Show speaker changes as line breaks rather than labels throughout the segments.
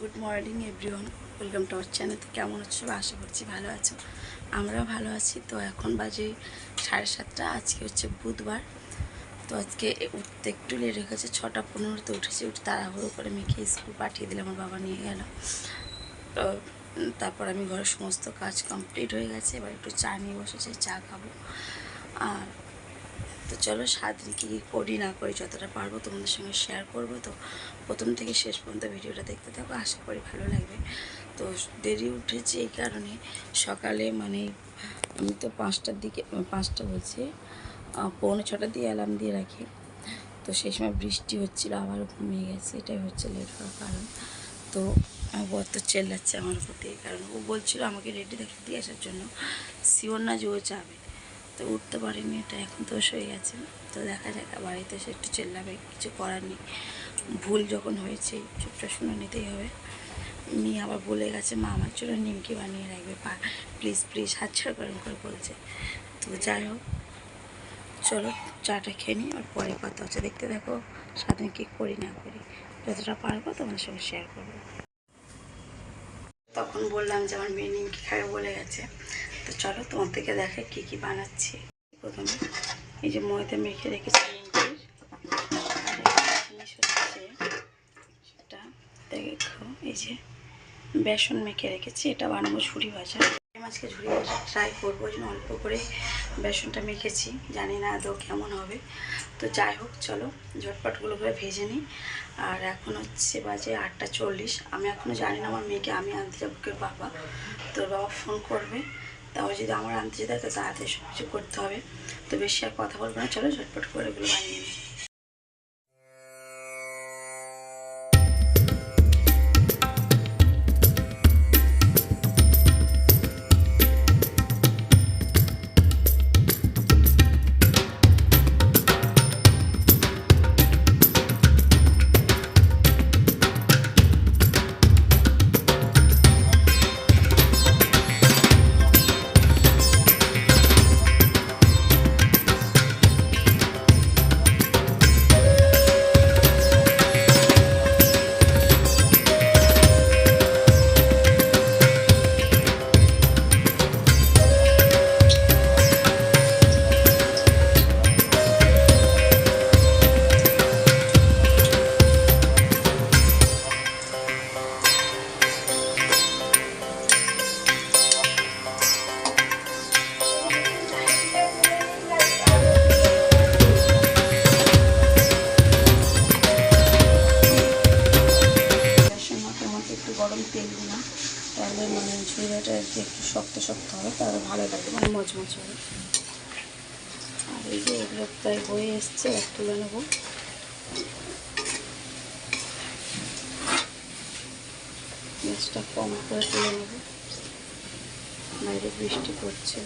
Good morning, everyone. Welcome to our channel. তো কেমন আছো? সবাই আশা করছি ভালো আছো। আমরাও ভালো আছি। তো এখন বাজে সাড়ে সাতটা। আজকে হচ্ছে বুধবার। তো আজকে উঠতে একটু লেট হয়ে গেছে। ছটা পনেরোতে উঠেছি। উঠে তাড়াহুড়ো করে মেয়েকে স্কুল পাঠিয়ে দিলে আমার বাবা নিয়ে গেল। তো তারপর আমি ঘরের সমস্ত কাজ কমপ্লিট হয়ে গেছে। এবার একটু চা নিয়ে বসেছি, চা খাব। আর তো চলো সারাদিন কী করি, না করি যতটা পারব তোমাদের সঙ্গে শেয়ার করব। তো প্রথম থেকে শেষ পর্যন্ত ভিডিওটা দেখতে থাকো, আশা করি ভালো লাগবে। তো দেরি উঠেছি এই কারণে সকালে মানে আমি তো পাঁচটার দিকে পাঁচটা বলছি পৌনে ছটার দিয়ে অ্যালার্ম দিয়ে রাখি। তো সেই সময় বৃষ্টি হচ্ছিল আবার ঘুমিয়ে গেছে, এটাই হচ্ছে লেট হওয়ার কারণ। তো আমার তো চেল্লাচ্ছে আমার প্রতি কারণে ও বলছিল আমাকে রেডি দেখে দিয়ে আসার জন্য। শিওর না যে ও যাবে। তো উঠতে পারিনি, এটা এখন দোষ হয়ে গেছে। তো দেখা যাক, বাড়িতে এসে একটু চেল্লাবে, কিছু করার নেই। ভুল যখন হয়েছে চুপটা শুনে নিতেই হবে। মেয়ে আবার বলে গেছে, মা, আমার জন্য নিমকি বানিয়ে রাখবে, পা প্লিজ প্লিজ হাত ছাড় গরম করে বলছে। তো যাই হোক, চলো, চাটা খেয়ে নিই, আর পরে কথা হচ্ছে। দেখতে দেখো সারাদিন কী করি, না করি। যতটা পারব তোমার সঙ্গে শেয়ার করব। তখন বললাম যে, আমার মেয়ে নিমকি খাবে, বলে গেছে। তো চলো তোমার থেকে দেখে কী কী বানাচ্ছি। প্রথমে এই যে ময়দা মেখে রেখেছি সেটা। দেখো, এই যে বেসন মেখে রেখেছি, এটা বানাবো ঝুড়ি ভাজা। আজকে ঝুড়ি ভাজা ট্রাই করব জন্য অল্প করে বেসনটা মেখেছি। জানি না আদৌ কেমন হবে। তো যাই হোক, চলো ঝটপটগুলো করে ভেজে নিই। আর এখন হচ্ছে বাজে আটটা চল্লিশ। আমি এখনও জানি না আমার মেয়েকে আমি আনতে যাব কেউ বাবা। তোর বাবা ফোন করবে। তাও যদি আমার আনতে যেতে তাড়াতাড়ি সব কিছু করতে হবে। তো বেশি আর কথা বলব না। চলো ঝটপট করে এগুলো বানিয়ে নিই। লাগবে মানে মচমচ হবে। আর এই যে এগুলো প্রায় হয়ে এসছে, এক তুলে নেব। গ্যাসটা কম করে তুলে নেব। বাইরে বৃষ্টি পড়ছে।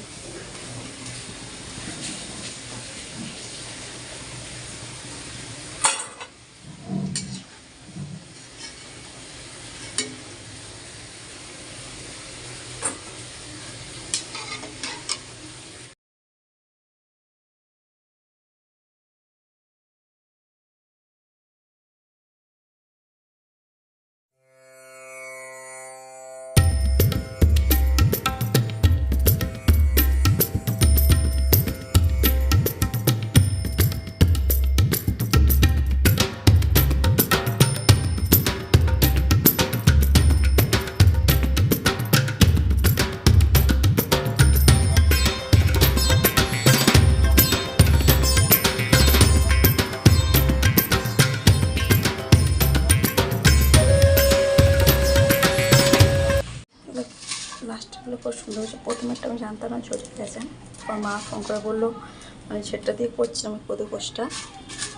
লাস্টগুলো খুব সুন্দর হয়েছে। প্রথমেরটা আমি জানতাম না চলে গেছে। আমার মা ফোন করে বলল মানে সেটা দিয়ে করছিলাম আমি কদু কোষটা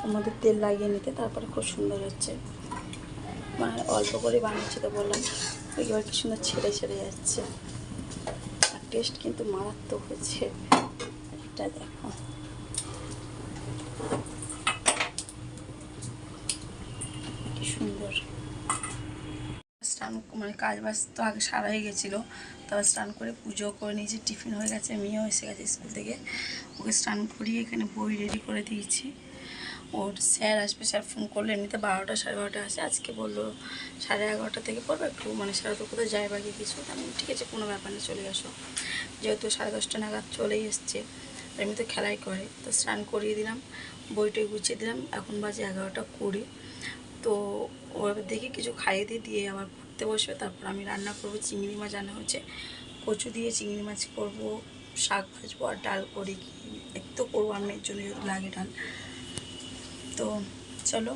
ওর মধ্যে তেল লাগিয়ে নিতে। তারপরে খুব সুন্দর হচ্ছে। মানে অল্প করে বানিয়েছি তো বললাম, এবার কি সুন্দর ছেড়ে ছেড়ে যাচ্ছে। আর টেস্ট কিন্তু মারাত্মক হয়েছে। এটা দেখো কি সুন্দর স্নান মানে কাজ বাজ তো আগে সারা হয়ে গেছিল, তারপর স্নান করে পুজো করে নিয়েছি, টিফিন হয়ে গেছে, মেয়েও এসে গেছে স্কুল থেকে। ওকে স্নান করিয়ে এখানে বই রেডি করে দিয়েছি। ওর স্যার আসবে, স্যার ফোন করল, এমনিতে বারোটা সাড়ে বারোটা আসে আজকে বলল সাড়ে এগারোটা থেকে পড়বে একটু মানে সাড়ে তো কোথাও যায় বাকি কিছু, তা আমি ঠিক আছে, কোনো ব্যাপার না, চলে আসো। যেহেতু সাড়ে দশটা নাগাদ চলেই এসছে এমনিতে খেলাই করে, তো স্নান করিয়ে দিলাম, বইটই গুছিয়ে দিলাম, এখন বাজে এগারোটা কুড়ি, তো ওর দেখি কিছু খাইয়ে দিয়ে দিয়ে আবার ঘুরতে বসবে, তারপর আমি রান্না করব, চিংড়ি মাছ রান্না হচ্ছে। কচু দিয়ে চিংড়ি মাছ করব, শাক ভাজবো আর ডাল করি কি একটু করব আমি এর জন্য লাগে ডাল। তো চলো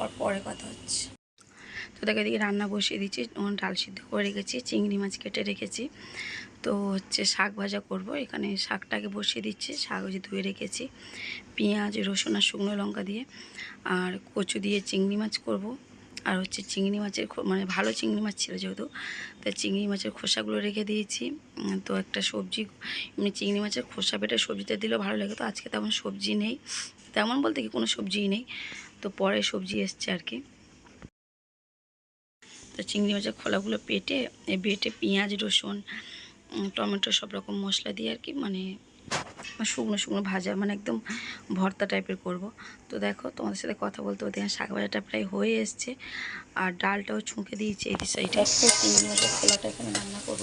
আর পরে কথা হচ্ছে। তো দেখো এদিকে রান্না বসিয়ে দিচ্ছি ডাল সিদ্ধ করে রেখেছি, চিংড়ি মাছ কেটে রেখেছি। তো হচ্ছে শাক ভাজা করব, এখানে শাকটাকে বসিয়ে দিচ্ছি, শাক যে ধুয়ে রেখেছি। পেঁয়াজ, রসুন আর শুকনো লঙ্কা দিয়ে। আর কচু দিয়ে চিংড়ি মাছ করব। আর হচ্ছে চিংড়ি মাছের মানে ভালো চিংড়ি মাছ ছিল যেহেতু, তো চিংড়ি মাছের খোসাগুলো রেখে দিয়েছি। তো একটা সবজি এমনি চিংড়ি মাছের খোসা বেটে সবজিটা দিলেও ভালো লাগে। তো আজকে তেমন সবজি নেই। তেমন বলতে কি কোনো সবজিই নেই। তো পরে সবজি এসছে আর কি। তো চিংড়ি মাছের খোলাগুলো পেটে বেটে পেঁয়াজ, রসুন টমেটো সব রকম মশলা দিয়ে আর কি মানে শুকনো শুকনো ভাজা মানে একদম ভর্তা টাইপের করব। তো দেখো তোমাদের সাথে কথা বলতে বলতে শাক ভাজাটা প্রায় হয়ে এসছে। আর ডালটাও ছুঁকে দিয়েছি এই সাইডে চিংড়ি মাছের খোলাটা এখানে রান্না করব।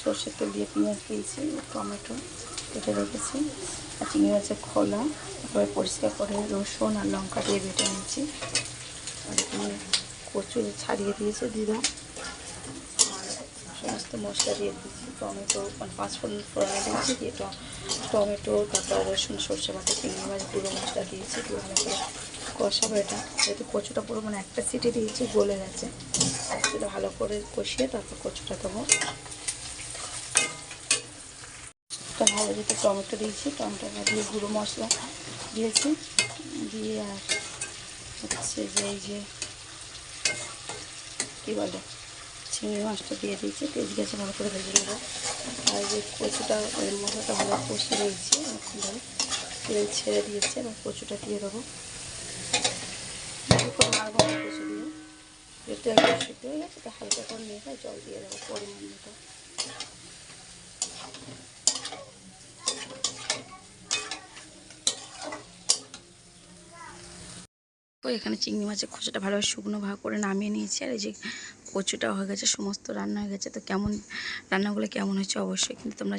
সর্ষের তেল দিয়ে পেঁয়াজ দিয়েছি, টমেটো কেটে রেখেছি, আর চিংড়ি মাছের খোলা। তারপরে পরিষ্কার করে রসুন আর লঙ্কা দিয়ে বেটে নিয়েছি। আর এখানে কচু ছাড়িয়ে দিয়েছে আর সমস্ত মশলা দিয়ে দিয়েছি টমেটো মানে পাঁচ ফোড়ন দিয়েছি দিয়ে টমেটো, তারপর রসুন, সর্ষে বাটা, চিংড়ি মাছ, গুঁড়ো মশলা দিয়েছি করে কষাবো এটা। যেহেতু কচুটা পুরো মানে একটা সিটি দিয়েছি, গলে গেছে। সেটা ভালো করে কষিয়ে তারপর কচুটা দেবো। ভালো যেতে টমেটো দিয়েছি, টমেটোটা দিয়ে গুঁড়ো মশলা দিয়েছি। দিয়ে আর হচ্ছে যে এই যে কী বলে চিংড়ি মাছটা দিয়ে দিয়েছি, তেজ গেছে, ভালো করে ভেজে নেব। আর যে কচুটা, ওই মশলাটা ভালো কষিয়ে দিয়েছি ভালো তেল ছেড়ে দিয়েছে, এবার কচুটা দিয়ে দেবো। কচু দিয়ে। তেল হয়ে গেছে হালকা করে নিয়ে জল দিয়ে দেবো পরিমাণ মতো। এখানে চিংড়ি মাছের খোসাটা ভালোভাবে শুকনো ভাগ করে নামিয়ে নিয়েছি। আর এই যে কচুটা হয়ে গেছে, সমস্ত রান্না হয়ে গেছে। তো কেমন, রান্নাগুলো কেমন হয়েছে অবশ্যই কিন্তু তোমরা